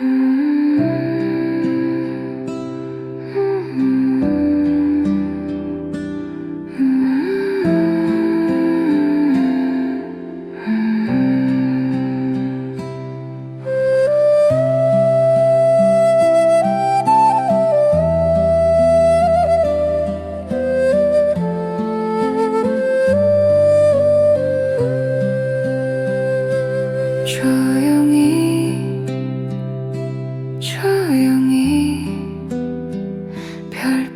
Mm-hmm.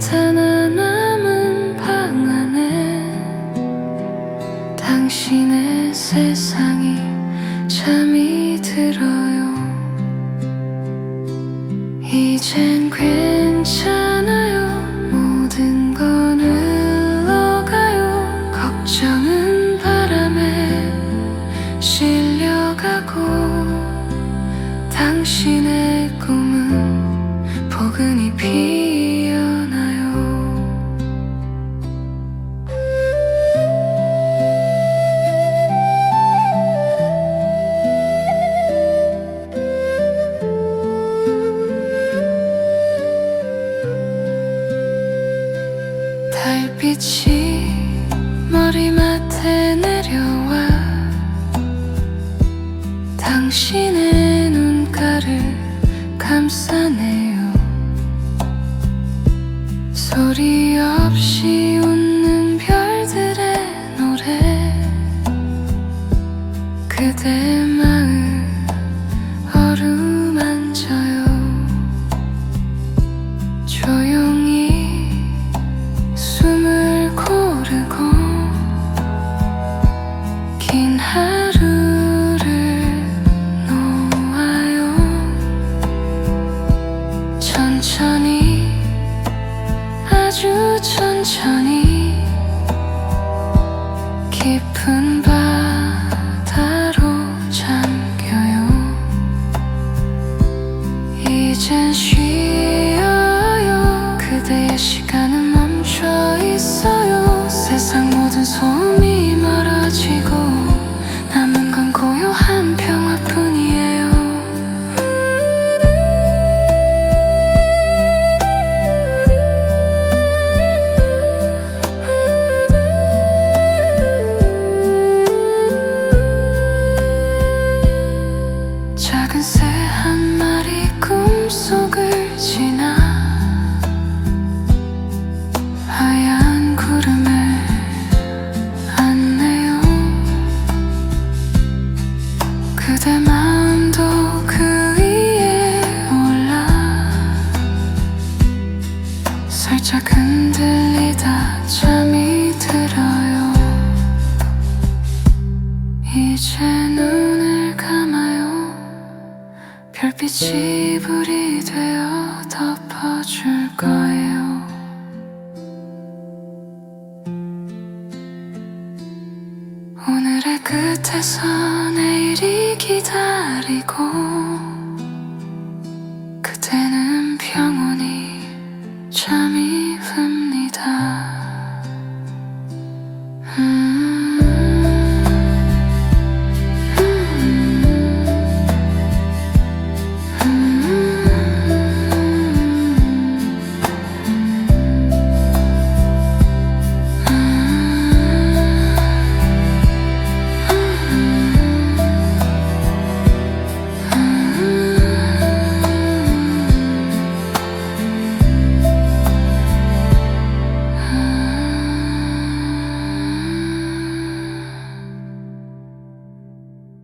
하나 남은 방 안에 당신의 세상이 잠이 들어요. 이젠 괜찮아요. 모든 건 흘러가요. 걱정은 바람에 실려가고 당신의 꿈은 포근히 피 달빛이 머리맡에 내려와 당신의 눈가를 감싸네요. 소리 없이 웃는 별들의 노래 그대 마 천천히 깊은 바다로 잠겨요. 이젠 쉬 이제 눈을 감아요. 별빛이 불이 되어 덮어줄 거예요. 오늘의 끝에서 내일이 기다리고